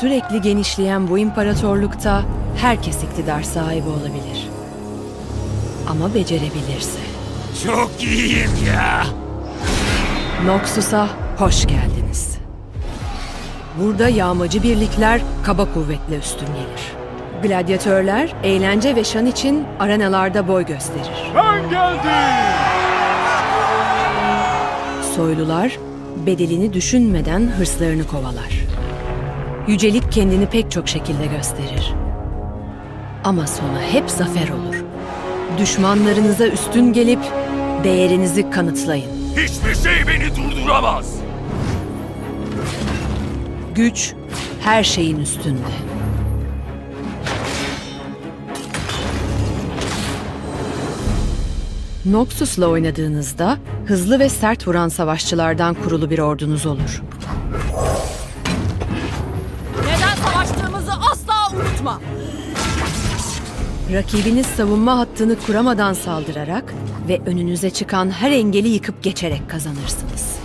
sürekli genişleyen bu imparatorlukta herkes iktidar sahibi olabilir. Ama becerebilirse. Çok iyiyim ya. Noxus'a hoş geldiniz. Burada yağmacı birlikler kaba kuvvetle üstün gelir. Gladyatörler eğlence ve şan için arenalarda boy gösterir. Ben geldim. Soylular bedelini düşünmeden hırslarını kovalar. Yücelik kendini pek çok şekilde gösterir. Ama sonu hep zafer olur. Düşmanlarınıza üstün gelip değerinizi kanıtlayın. Hiçbir şey beni durduramaz. Güç her şeyin üstünde. Noxus'la oynadığınızda hızlı ve sert vuran savaşçılardan kurulu bir ordunuz olur. Rakibiniz savunma hattını kuramadan saldırarak ve önünüze çıkan her engeli yıkıp geçerek kazanırsınız.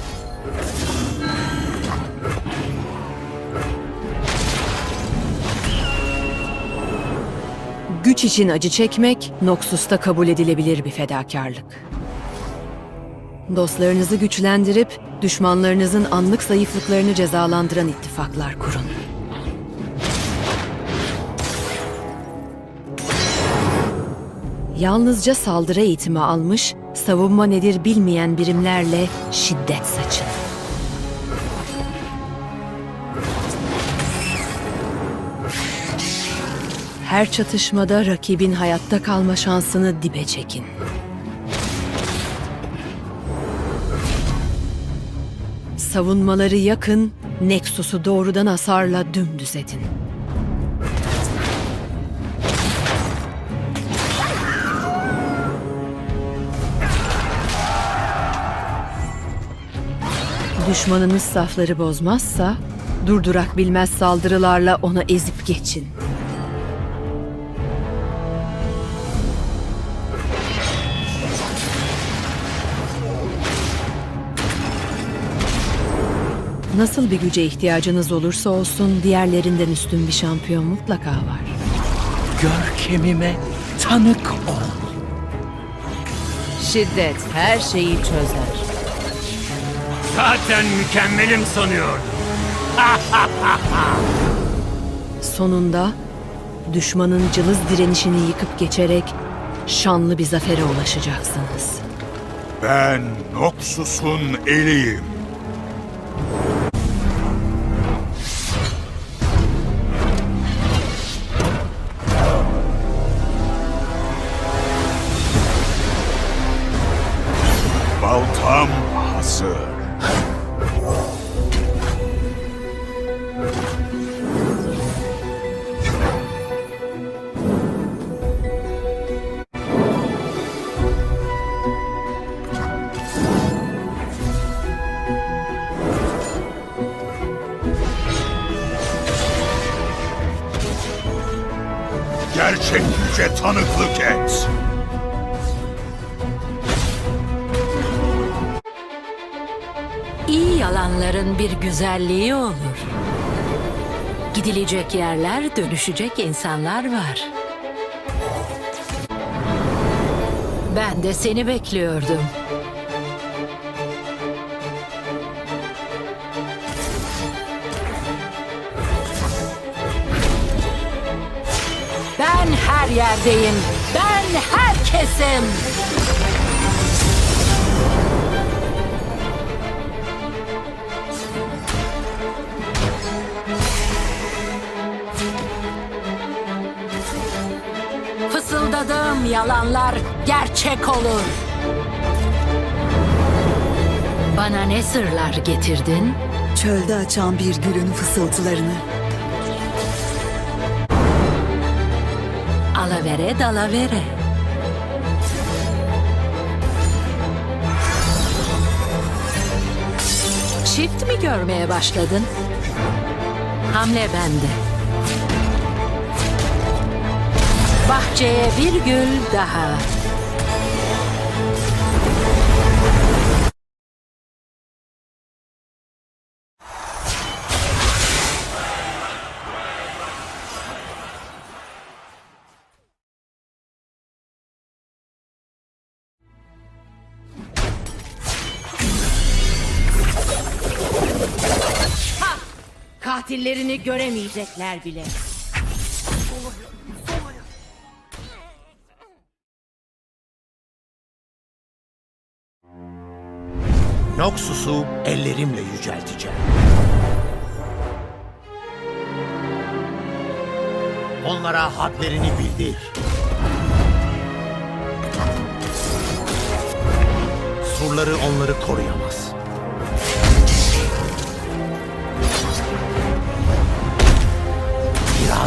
Güç için acı çekmek, Noxus'ta kabul edilebilir bir fedakarlık. Dostlarınızı güçlendirip, düşmanlarınızın anlık zayıflıklarını cezalandıran ittifaklar kurun. Yalnızca saldırı eğitimi almış, savunma nedir bilmeyen birimlerle şiddet saçın. Her çatışmada rakibin hayatta kalma şansını dibe çekin. Savunmaları yakın, Nexus'u doğrudan hasarla dümdüz edin. Düşmanınız safları bozmazsa, durdurak bilmez saldırılarla ona ezip geçin. Nasıl bir güce ihtiyacınız olursa olsun diğerlerinden üstün bir şampiyon mutlaka var. Görkemime tanık ol. Şiddet her şeyi çözer. Zaten mükemmelim sanıyordum. Sonunda düşmanın cılız direnişini yıkıp geçerek şanlı bir zafere ulaşacaksınız. Ben Noxus'un eliyim. Gerçek güce tanıklık et. İyi yalanların bir güzelliği olur. Gidilecek yerler, dönüşecek insanlar var. Ben de seni bekliyordum. Ben her yerdeyim. Ben herkesim. Fısıldadığım yalanlar gerçek olur. Bana ne sırlar getirdin? Çölde açan bir gülün fısıltılarını. Alavere dalavere. Çift mi görmeye başladın? Hamle bende. Bahçeye bir gül daha. Katillerini göremeyecekler bile. Noxus'u ellerimle yücelteceğim. Onlara hadlerini bildir. Surları onları koruyamaz.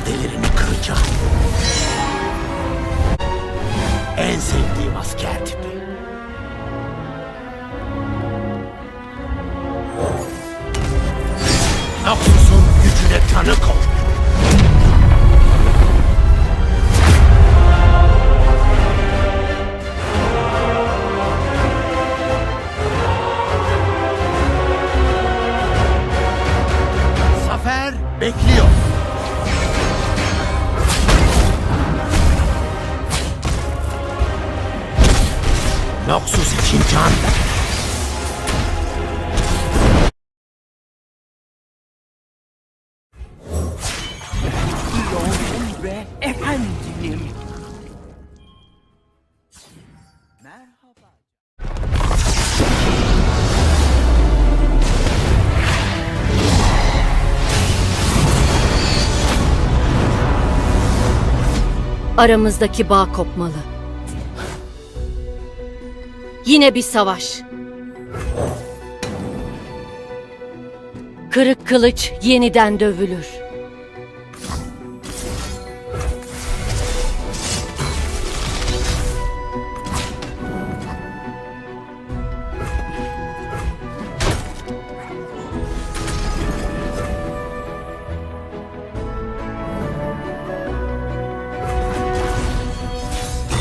İradelerini kıracağım. En sevdiğim asker tipi. Noxus'un gücüne tanık ol. Zafer bekliyor. Ve efendim. Aramızdaki bağ kopmalı. Yine bir savaş. Kırık kılıç yeniden dövülür.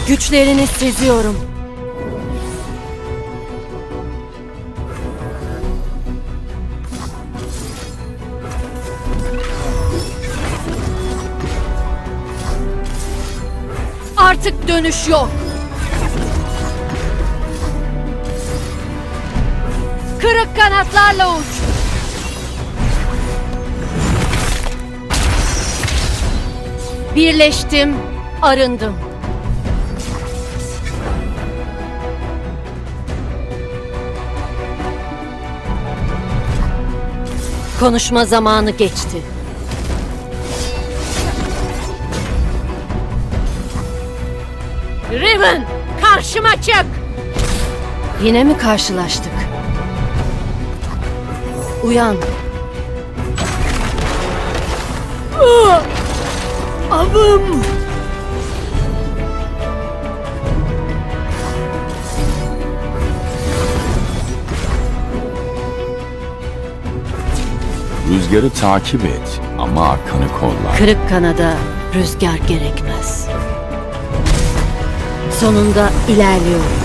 Güçlerini seziyorum. Artık dönüş yok. Kırık kanatlarla uç. Birleştim, arındım. Konuşma zamanı geçti. Riven, karşıma çık! Yine mi karşılaştık? Uyan. Ah! Avım! Rüzgarı takip et ama arkanı kolla. Kırık kanada rüzgar gerekmez. Sonunda ilerliyorum.